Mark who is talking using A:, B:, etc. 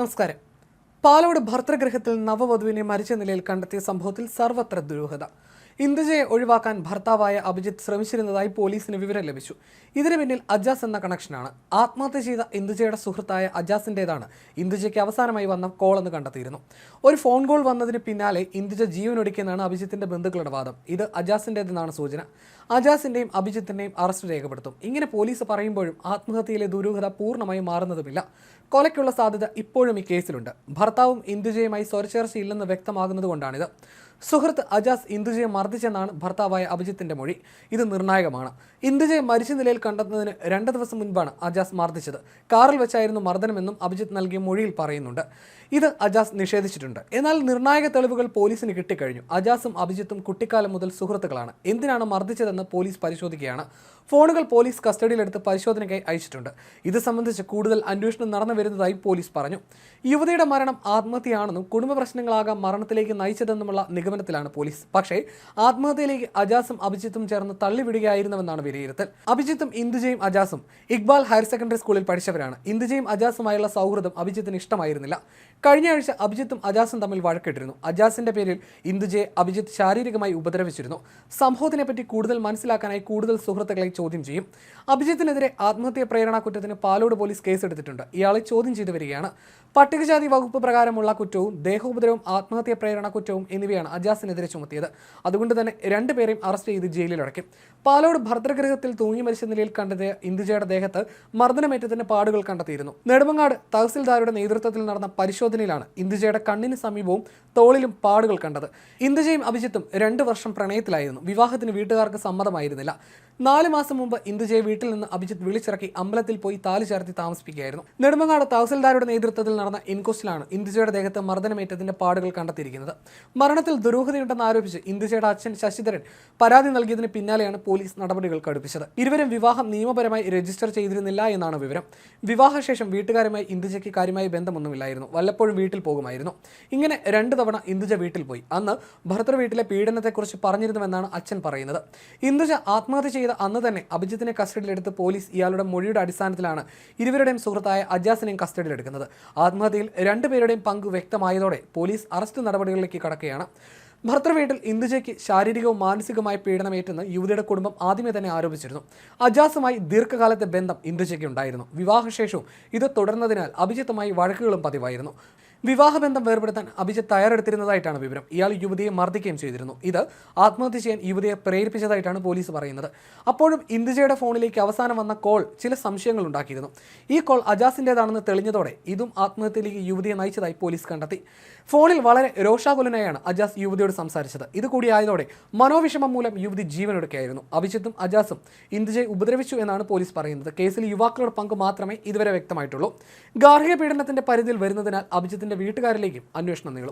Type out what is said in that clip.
A: നമസ്കാരം. പാലോട് ഭർത്തൃഗൃഹത്തിൽ നവവധുവിനെ മരിച്ച നിലയിൽ കണ്ടെത്തിയ സംഭവത്തിൽ സർവത്ര ദുരൂഹത. ഇന്ദുജയെ ഒഴിവാക്കാൻ ഭർത്താവായ അഭിജിത്ത് ശ്രമിച്ചിരുന്നതായി പോലീസിന് വിവരം ലഭിച്ചു. ഇതിനു പിന്നിൽ അജാസ് എന്ന കണക്ഷനാണ്. ആത്മഹത്യ ചെയ്ത ഇന്ദുജയുടെ സുഹൃത്തായ അജാസിന്റെതാണ് ഇന്ദുജയ്ക്ക് അവസാനമായി വന്ന കോൾ എന്ന് കണ്ടെത്തിയിരുന്നു. ഒരു ഫോൺ കോൾ വന്നതിന് പിന്നാലെ ഇന്ദുജ ജീവനൊടുക്കിയെന്നാണ് അഭിജിത്തിന്റെ ബന്ധുക്കളുടെ വാദം. ഇത് അജാസിന്റെതെന്നാണ് സൂചന. അജാസിന്റെയും അഭിജിത്തിന്റെയും അറസ്റ്റ് രേഖപ്പെടുത്തും. ഇങ്ങനെ പോലീസ് പറയുമ്പോഴും ആത്മഹത്യയിലെ ദുരൂഹത പൂർണമായും മാറുന്നതുമില്ല. കൊലയ്ക്കുള്ള സാധ്യത ഇപ്പോഴും ഈ കേസിലുണ്ട്. ഭർത്താവും ഇന്ദുജയുമായി സ്വരച്ചേർച്ചയില്ലെന്ന് വ്യക്തമാകുന്നതുകൊണ്ടാണിത്. സുഹൃത്ത് അജാസ് ഇന്ദുജയെ മർദ്ദിച്ചെന്നാണ് ഭർത്താവായ അഭിജിത്തിന്റെ മൊഴി. ഇത് നിർണായകമാണ്. ഇന്ദുജയെ മരിച്ച നിലയിൽ കണ്ടെത്തുന്നതിന് രണ്ട് ദിവസം മുൻപാണ് അജാസ് മർദ്ദിച്ചത്. കാറിൽ വെച്ചായിരുന്നു മർദ്ദനമെന്നും അഭിജിത്ത് നൽകിയ മൊഴിയിൽ പറയുന്നുണ്ട്. ഇത് അജാസ് നിഷേധിച്ചിട്ടുണ്ട്. എന്നാൽ നിർണായക തെളിവുകൾ പോലീസിന് കിട്ടിക്കഴിഞ്ഞു. അജാസും അഭിജിത്തും കുട്ടിക്കാലം മുതൽ സുഹൃത്തുക്കളാണ്. എന്തിനാണ് മർദ്ദിച്ചതെന്ന് പോലീസ് പരിശോധിക്കുകയാണ്. ഫോണുകൾ പോലീസ് കസ്റ്റഡിയിലെടുത്ത് പരിശോധനയ്ക്കായി അയച്ചിട്ടുണ്ട്. ഇത് സംബന്ധിച്ച് കൂടുതൽ അന്വേഷണം നടന്നു വരുന്നതായി പോലീസ് പറഞ്ഞു. യുവതിയുടെ മരണം ആത്മഹത്യയാണെന്നും കുടുംബ പ്രശ്നങ്ങളാകാം മരണത്തിലേക്ക് നയിച്ചതെന്നുമുള്ള നിഗമനത്തിലാണ് പോലീസ്. പക്ഷേ ആത്മഹത്യയിലേക്ക് അജാസും അഭിജിത്തും ചേർന്ന് തള്ളിവിടുകയായിരുന്നുവെന്നാണ് വിലയിരുത്തൽ. അഭിജിത്തും ഇന്ദുജയും അജാസും ഇക്ബാൽ ഹയർ സെക്കൻഡറി സ്കൂളിൽ പഠിച്ചവരാണ്. ഇന്ദുജയും അജാസുമായുള്ള സൗഹൃദം അഭിജിത്തിന് ഇഷ്ടമായിരുന്നില്ല. കഴിഞ്ഞ ആഴ്ച അഭിജിത്തും അജാസും തമ്മിൽ വഴക്കിട്ടിരുന്നു. അജാസിന്റെ പേരിൽ ഇന്ദുജയെ അഭിജിത്ത് ശാരീരികമായി ഉപദ്രവിച്ചിരുന്നു. സംഭവത്തിനെപ്പറ്റി കൂടുതൽ മനസ്സിലാക്കാനായി കൂടുതൽ സുഹൃത്തുക്കളെ ചോദ്യം ചെയ്യും. അഭിജിത്തിനെതിരെ ആത്മഹത്യ പ്രേരണ കുറ്റത്തിന് പാലോട് പോലീസ് കേസെടുത്തിട്ടുണ്ട്. ഇയാളെ ചോദ്യം ചെയ്തു വരികയാണ്. പട്ടികജാതി വകുപ്പ് പ്രകാരമുള്ള കുറ്റവും ദേഹോപദ്രവവും ആത്മഹത്യ പ്രേരണ കുറ്റവും എന്നിവയാണ് അജാസിനെതിരെ ചുമത്തിയത്. അതുകൊണ്ട് തന്നെ രണ്ടുപേരെയും അറസ്റ്റ് ചെയ്ത് ജയിലിലടക്കി പാലോട് ഭർത്തൃഗൃഹത്തിൽ തൂങ്ങി മരിച്ച നിലയിൽ കണ്ടെത്തിയ ഇന്ദുജയുടെ ദേഹത്ത് മർദ്ദനമേറ്റത്തിന്റെ പാടുകൾ കണ്ടെത്തിയിരുന്നു. നെടുമങ്ങാട് തഹസിൽദാരുടെ നേതൃത്വത്തിൽ നടന്ന പരിശോധനയിലാണ് ഇന്ദുജയുടെ കണ്ണിന് സമീപവും തോളിലും പാടുകൾ കണ്ടത്. ഇന്ദുജയും അഭിജിത്തും രണ്ടു വർഷം പ്രണയത്തിലായിരുന്നു. വിവാഹത്തിന് വീട്ടുകാർക്ക് സമ്മതമായിരുന്നില്ല. നാല് മാസം മുമ്പ് ഇന്ദുജയെ വീട്ടിൽ നിന്ന് അഭിജിത്ത് വിളിച്ചിറക്കി അമ്പലത്തിൽ പോയി താലി ചേർത്തി താമസിപ്പിക്കുകയായിരുന്നു. നെടുമങ്ങാട് തഹസിൽദാരുടെ നേതൃത്വത്തിൽ നടന്ന ഇൻക്വസ്റ്റിലാണ് ഇന്ദുജയുടെ ദേഹത്ത് മർദ്ദനമേറ്റതിന്റെ പാടുകൾ കണ്ടെത്തിയിരിക്കുന്നത്. മരണത്തിൽ ദുരൂഹതയുണ്ടെന്ന് ആരോപിച്ച് ഇന്ദുജയുടെ അച്ഛൻ ശശിധരൻ പരാതി നൽകിയതിന് പിന്നാലെയാണ് പോലീസ് നടപടികൾ കടുപ്പിച്ചത്. ഇരുവരും വിവാഹം നിയമപരമായി രജിസ്റ്റർ ചെയ്തിരുന്നില്ല എന്നാണ് വിവരം. വിവാഹശേഷം വീട്ടുകാരുമായി ഇന്ദുജയ്ക്ക് കാര്യമായ ബന്ധമൊന്നുമില്ലായിരുന്നു. വല്ലപ്പോഴും വീട്ടിൽ പോകുമായിരുന്നു. ഇങ്ങനെ രണ്ട് തവണ ഇന്ദുജ വീട്ടിൽ പോയി. അന്ന് ഭർത്തൃ വീട്ടിലെ പീഡനത്തെക്കുറിച്ച് പറഞ്ഞിരുന്നുവെന്നാണ് അച്ഛൻ പറയുന്നത്. ഇന്ദുജ ആത്മഹത്യ ചെയ്ത അന്ന് തന്നെ അഭിജിത്തിനെ കസ്റ്റഡിയിലെടുത്ത് പോലീസ് ഇയാളുടെ മൊഴിയുടെ അടിസ്ഥാനത്തിലാണ് ഇരുവരുടെയും സുഹൃത്തായ അജാസിനെയും കസ്റ്റഡിയിലെടുക്കുന്നത്. ആത്മഹത്യയിൽ രണ്ടുപേരുടെയും പങ്ക് വ്യക്തമായതോടെ പോലീസ് അറസ്റ്റ് നടപടികളിലേക്ക് കടക്കുകയാണ്. ഭർത്തൃവീട്ടിൽ ഇന്ദുജയ്ക്ക് ശാരീരികവും മാനസികവുമായ പീഡനമേറ്റെന്ന് യുവതിയുടെ കുടുംബം ആദ്യമേ തന്നെ ആരോപിച്ചിരുന്നു. അജാസുമായി ദീർഘകാലത്തെ ബന്ധം ഇന്ദുജയ്ക്ക് ഉണ്ടായിരുന്നു വിവാഹശേഷവും ഇത് തുടർന്നതിനാൽ അഭിജിത്തുമായി വഴക്കുകളും പതിവായിരുന്നു. വിവാഹബന്ധം വേർപെടുത്താൻ അഭിജിത്ത് തയ്യാറെടുത്തിരുന്നതായിട്ടാണ് വിവരം. ഇയാൾ യുവതിയെ മർദ്ദിക്കുകയും ചെയ്തിരുന്നു. ഇത് ആത്മഹത്യ ചെയ്യാൻ യുവതിയെ പ്രേരിപ്പിച്ചതായിട്ടാണ് പോലീസ് പറയുന്നത്. അപ്പോഴും ഇന്ദുജയുടെ ഫോണിലേക്ക് അവസാനം വന്ന കോൾ ചില സംശയങ്ങൾ ഉണ്ടാക്കിയിരുന്നു. ഈ കോൾ അജാസിന്റെതാണെന്ന് തെളിഞ്ഞതോടെ ഇതും ആത്മഹത്യയിലേക്ക് യുവതിയെ നയിച്ചതായി പോലീസ് കണ്ടെത്തി. ഫോണിൽ വളരെ രോഷാകുലനായാണ് അജാസ് യുവതിയോട് സംസാരിച്ചത്. ഇത് കൂടിയായതോടെ മനോവിഷമം മൂലം യുവതി ജീവനൊടുക്കുകയായിരുന്നു അഭിജിത്തും അജാസും ഇന്ദുജയെ ഉപദ്രവിച്ചു എന്നാണ് പോലീസ് പറയുന്നത്. കേസിൽ യുവാക്കളുടെ പങ്ക് മാത്രമേ ഇതുവരെ വ്യക്തമായിട്ടുള്ളൂ. ഗാർഹിക പീഡനത്തിന്റെ പരിധിയിൽ വരുന്നതിനാൽ അഭിജിത്തിന്റെ വീട്ടുകാരിലേക്കും അന്വേഷണം നീളും.